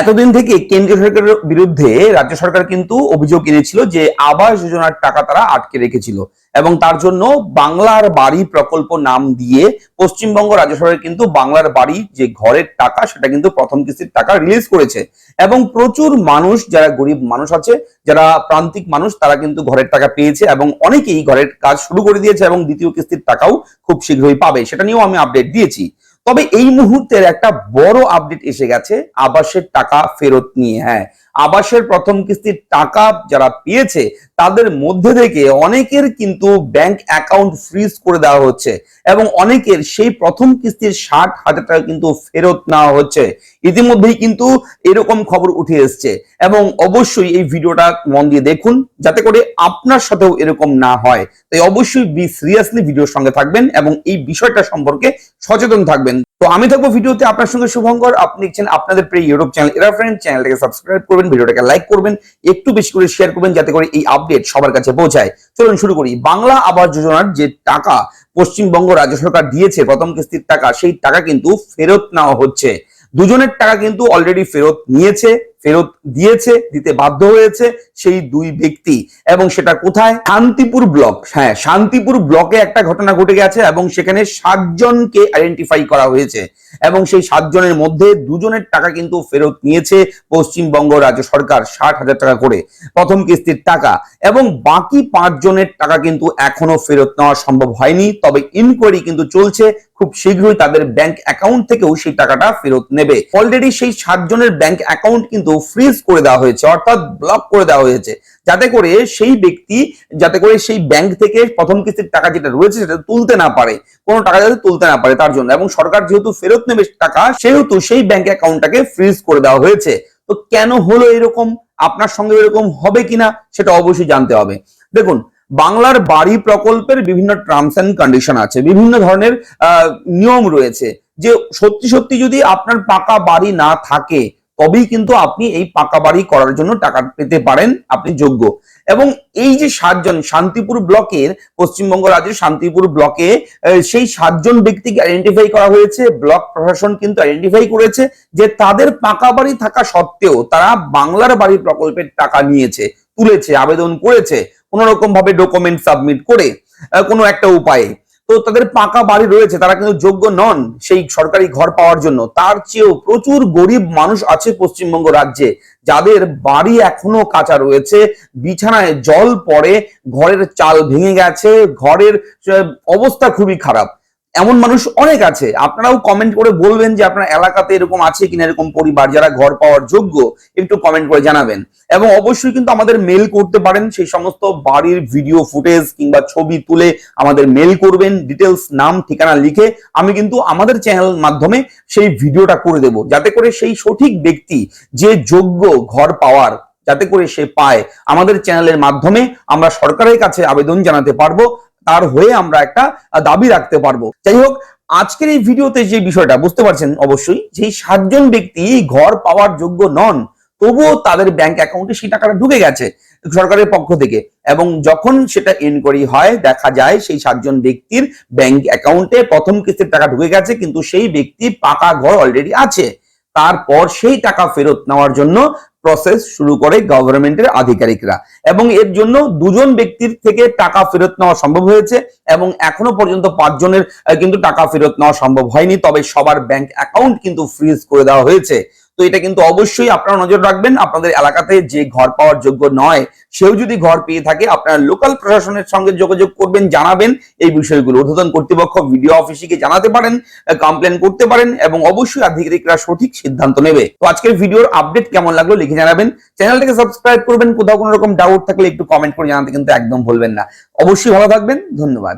এতদিন থেকে কেন্দ্রীয় সরকারের বিরুদ্ধে রাজ্য সরকার কিন্তু অভিযোগ এনেছিল যে আবাস যোজনার টাকা তারা আটকে রেখেছিল এবং তার জন্য বাংলার বাড়ি প্রকল্প নাম দিয়ে পশ্চিমবঙ্গ রাজ্য সরকার কিন্তু বাংলার বাড়ি যে ঘরের টাকা, সেটা কিন্তু প্রথম কিস্তির টাকা রিলিজ করেছে। এবং প্রচুর মানুষ, যারা গরিব মানুষ আছে, যারা প্রান্তিক মানুষ, তারা কিন্তু ঘরের টাকা পেয়েছে এবং অনেকেই ঘরের কাজ শুরু করে দিয়েছে এবং দ্বিতীয় কিস্তির টাকাও খুব শীঘ্রই পাবে। সেটা নিয়েও আমি আপডেট দিয়েছি। তবে এই মুহূর্তের একটা বড় আপডেট এসে গেছে আবাসের টাকা ফেরত নিয়ে হ্যাঁ। আবাসের প্রথম কিস্তির টাকা যারা পেয়েছে, তাদের মধ্যে থেকে অনেকের কিন্তু ব্যাংক অ্যাকাউন্ট ফ্রিজ করে দেওয়া হচ্ছে এবং অনেকের সেই প্রথম কিস্তির ষাট হাজার টাকা কিন্তু ফেরত নেওয়া হচ্ছে। ইতিমধ্যেই কিন্তু এরকম খবর উঠে এসছে এবং অবশ্যই এই ভিডিওটা মন দিয়ে দেখুন যাতে করে আপনার সাথেও এরকম না হয়। তাই অবশ্যই বি সিরিয়াসলি ভিডিওর সঙ্গে থাকবেন এবং এই বিষয়টা সম্পর্কে সচেতন থাকবেন। তো আমি থাকব ভিডিওতে আপনার সঙ্গে শুভঙ্কর। আপনি আপনাদের প্রিয় ইউটিউব চ্যানেল, এরা ফ্রেন্ড চ্যানেলটাকে সাবস্ক্রাইব করবেন। ভিডিওটাকে লাইক করবেন, একটু বেশি করে শেয়ার করবেন যাতে করে এই আপডেট সবার কাছে পৌঁছায়। চলুন শুরু করি। বাংলা আবাস যোজনার যে টাকা পশ্চিমবঙ্গ রাজ্য সরকার দিয়েছে, প্রথম কিস্তির টাকা, সেই টাকা কিন্তু ফেরত নেওয়া হচ্ছে। দুজনের টাকা কিন্তু অলরেডি ফেরত নিয়েছে। ফেরত দিয়েছে, দিতে বাধ্য হয়েছে সেই দুই ব্যক্তি। এবং সেটা কোথায়? শান্তিপুর ব্লক। হ্যাঁ শান্তিপুর ব্লকে একটা ঘটনা ঘটে গেছে এবং সেখানে সাতজনকে আইডেন্টিফাই করা হয়েছে। এবং সেই সাতজনের মধ্যে দুজনের টাকা কিন্তু ফেরত নিয়েছে পশ্চিমবঙ্গ রাজ্য সরকার, ষাট হাজার টাকা করে। প্রথম কিস্তির টাকা। এবং বাকি পাঁচজনের টাকা কিন্তু এখনও ফেরত নেওয়া সম্ভব হয়নি। তবে ইনকোয়ারি কিন্তু চলছে। খুব শীঘ্রই তাদের ব্যাংক অ্যাকাউন্ট থেকেও সেই টাকাটা ফেরত নেবে। অলরেডি সেই সাতজনের ব্যাংক অ্যাকাউন্ট কিন্তু ফ্রিজ করে দেওয়া হয়েছে, অর্থাৎ ব্লক করে দেওয়া হয়েছে। যাতে করে সেই ব্যক্তি, যাতে করে সেই ব্যাংক থেকে প্রথম কিস্তির টাকা যেটা রয়েছে সেটা তুলতে না পারে। কোনো টাকা যাতে তুলতে না পারে তার জন্য। এবং সরকার যেহেতু ফেরত নেবে টাকা, সেহেতু সেই ব্যাংক অ্যাকাউন্টটাকে ফ্রিজ করে দেওয়া হয়েছে। তো কেন হলো এরকম? আপনার সঙ্গে এরকম হবে কিনা সেটা অবশ্যই জানতে হবে। দেখুন, বাংলার বাড়ি প্রকল্পের বিভিন্ন টার্মস অ্যান্ড কন্ডিশন আছে। বিভিন্ন ধরনের নিয়ম রয়েছে। যে সত্যি সত্যি যদি আপনার পাকা বাড়ি না থাকে তবেই কিন্তু আপনি এই পাকা বাড়ি করার জন্য টাকা পেতে পারেন, আপনি যোগ্য। এবং এই যে সাতজন শান্তিপুর ব্লকের, পশ্চিমবঙ্গ রাজ্যের শান্তিপুর ব্লকে সেই সাতজন ব্যক্তিকে আইডেন্টিফাই করা হয়েছে, ব্লক প্রশাসন কিন্তু আইডেন্টিফাই করেছে যে তাদের পাকা বাড়ি থাকা সত্ত্বেও তারা বাংলার বাড়ি প্রকল্পের টাকা নিয়েছে, তুলেছে, আবেদন করেছে কোন রকম ভাবে ডকুমেন্ট সাবমিট করে কোনো একটা উপায়ে। তো তাদের পাকা বাড়ি রয়েছে, তারা কিন্তু যোগ্য নন সেই সরকারি ঘর পাওয়ার জন্য। তার চেয়েও প্রচুর গরিব মানুষ আছে পশ্চিমবঙ্গ রাজ্যে, যাদের বাড়ি এখনও কাঁচা রয়েছে, বিছানায় জল পড়ে, ঘরের চাল ভেঙে গেছে, ঘরের অবস্থা খুবই খারাপ। এমন মানুষ অনেক আছে। আপনারাও কমেন্ট করে বলবেন যে আপনার এলাকাতে এরকম আছে কিনা, এরকম পরিবার যারা ঘর পাওয়ার যোগ্য, একটু কমেন্ট করে জানাবেন। এবং অবশ্যই কিন্তু আমাদের মেল করতে পারেন, সেই সমস্ত বাড়ির ভিডিও ফুটেজ কিংবা ছবি তুলে আমাদের মেল করবেন ডিটেলস নাম, ঠিকানা লিখে আমি কিন্তু আমাদের চ্যানেল মাধ্যমে সেই ভিডিওটা করে দেব। যাতে করে সেই সঠিক ব্যক্তি যে যোগ্য ঘর পাওয়ার, যাতে করে সে পায়। আমাদের চ্যানেলের মাধ্যমে আমরা সরকারের কাছে আবেদন জানাতে পারব। তার হয়ে আমরা একটা দাবি রাখতে পারব। যাই হোক, আজকের এই ভিডিওতে যে বিষয়টা, বুঝতে পারছেন অবশ্যই যে সাতজন ব্যক্তি ঘর পাওয়ার যোগ্য নন, তবুও তাদের ব্যাংক অ্যাকাউন্টে সেই টাকাটা ঢুকে গেছে সরকারের পক্ষ থেকে। এবং যখন সেটা এনকোয়ারি হয়, দেখা যায় সেই সাতজন ব্যক্তির ব্যাংক অ্যাকাউন্টে প্রথম কিস্তির টাকা ঢুকে গেছে, কিন্তু সেই ব্যক্তি পাকা ঘর অলরেডি আছে। তারপর সেই টাকা ফেরত নেওয়ার জন্য প্রসেস শুরু করে গভর্নমেন্টের আধিকারিকরা। এবং এর জন্য দুজন ব্যক্তির থেকে টাকা ফেরত নেওয়া সম্ভব হয়েছে এবং এখনও পর্যন্ত পাঁচজনের জনের কিন্তু টাকা ফেরত নেওয়া সম্ভব হয়নি। তবে সবার ব্যাংক অ্যাকাউন্ট কিন্তু ফ্রিজ করে দেওয়া হয়েছে। তো এটা কিন্তু অবশ্যই আপনারা নজর রাখবেন। আপনাদের এলাকাতে যে ঘর পাওয়ার যোগ্য নয়, সেও যদি ঘর পেয়ে থাকে, আপনারা লোকাল প্রশাসনের সঙ্গে যোগাযোগ করবেন, জানাবেন এই বিষয়গুলো। ঊর্ধ্বতন কর্তৃপক্ষ ভিডিও অফিসে জানাতে পারেন কমপ্লেন করতে পারেন এবং অবশ্যই আধিকারিকরা সঠিক সিদ্ধান্ত নেবে। তো আজকের ভিডিওর আপডেট কেমন লাগল লিখে জানাবেন। চ্যানেলটাকে সাবস্ক্রাইব করবেন। কোথাও কোনো রকম ডাউট থাকলে একটু কমেন্ট করে জানাতে কিন্তু একদম ভুলবেন না। অবশ্যই ভালো থাকবেন। ধন্যবাদ।